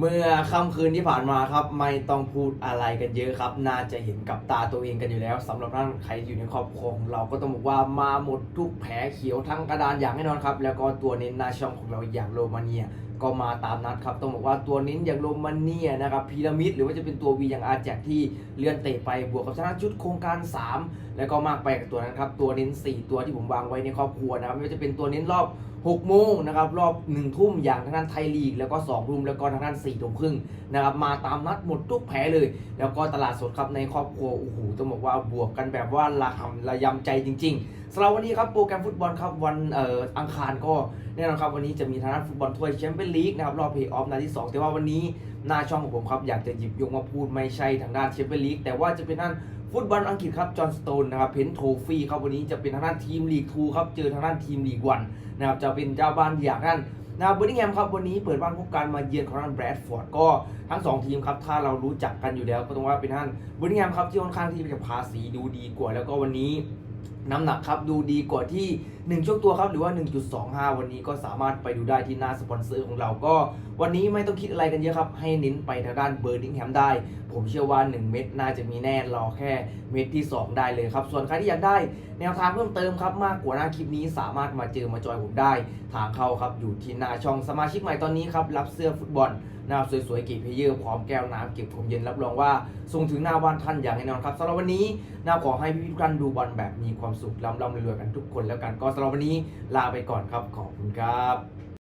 เมื่อค่ำคืนที่ผ่านมาครับ ไม่ต้องพูดอะไรกันเยอะครับ น่าจะเห็นกับตาตัวเองกันอยู่แล้วสำหรับท่านใครอยู่ในครอบครัวของเราก็ต้องบอกว่ามาหมดทุกแผลเขียวทั้งกระดานอย่างแน่นอนครับ แล้วก็ตัวเน้นหน้าช่องของเราอย่างโรมาเนีย ก็มาตามนัดครับ ต้องบอกว่าตัวเน้นอย่างโรมาเนียนะครับพีระมิดหรือว่าจะเป็นตัววีอย่างอาแจกที่เลื่อนเตะไปบวกกับชนะชุดโครงการ 3 แล้วก็มากไปกับตัวนั้นครับ ตัวเน้น 4 ตัวที่ผมวางไว้ในครอบครัวนะครับไม่ว่าจะเป็นตัวเน้นรอบ6โมงนะครับรอบ1ทุ่มอย่างทางด้านไทยลีก แล้วก็2ทุ่มแล้วก็ทางด้าน4ทุ่มครึ่งนะครับมาตามนัดหมดทุกแผลเลย แล้วก็ตลาดสดครับในครอบครัวโอ้โหต้องบอกว่าบวกกันแบบว่าระหำระยำใจจริง ๆ สำหรับวันนี้ครับโปรแกรมฟุตบอลครับวันเอ่ออังคารก็แน่นอนครับวันนี้จะมีทางด้านฟุตบอลถ้วยแชมเปี้ยนลีกนะครับรอบเพลย์ออฟนัดที่ 2 แต่ว่าวันนี้หน้าช่องของผมครับอยากจะหยิบยกมาพูดไม่ใช่ทางด้านแชมเปี้ยนลีกแต่ว่าจะเป็นด้านฟุตบอลอังกฤษครับจอห์นสโตนนะครับเพนโทฟี่ครับวันนี้จะเป็นทางด้านทีมลีก2ครับเจอทางด้านทีมลีก1นนะครับจะเป็นเจ้าบ้านอย่างนั้นนะเบอร์นิงแฮมครับวันนี้เปิดบ้านพบกันมาเยือนของทางแบรดฟอร์ดก็ทั้ง 2 ทีมครับถ้าเรารู้จักกันอยู่แล้วก็ต้องว่าเป็นท่านเบอร์นิงแฮมครับที่ค่อนข้างที่จะภาษีดูดีกว่า แล้วก็วันนี้ น้ำหนักครับดูดีกว่าที่ 1ช่วงตัวครับหรือว่า 1.25 วันนี้ก็สามารถไปดูได้ที่หน้าสปอนเซอร์ของเราก็วันนี้ไม่ต้องคิดอะไรกันเยอะครับ ให้เน้นไปทางด้านเบอร์นิงแฮมได้ ผมเชื่อว่า 1 เม็ดน่าจะมีแน่รอแค่เม็ดที่ 2 ได้เลยครับ ส่วนใครที่อยากได้แนวทางเพิ่มเติมครับมากกว่าหน้าคลิปนี้สามารถมาเจอมาจอยผมได้ ทางเข้าครับอยู่ที่หน้าช่องสมาชิกใหม่ตอนนี้ครับรับเสื้อฟุตบอลนะครับสวยๆกีเพเยอร์พร้อมแก้วน้ำเก็บผมเย็นรับรองว่าส่งถึงหน้าบ้านท่านอย่างแน่นอนครับสำหรับวันนี้น้าขอให้พี่ทุกท่านดูบอลแบบมีความสุขร่ำรวยๆกันทุกคนแล้วกันก็สำหรับวันนี้ลาไปก่อนครับขอบคุณครับ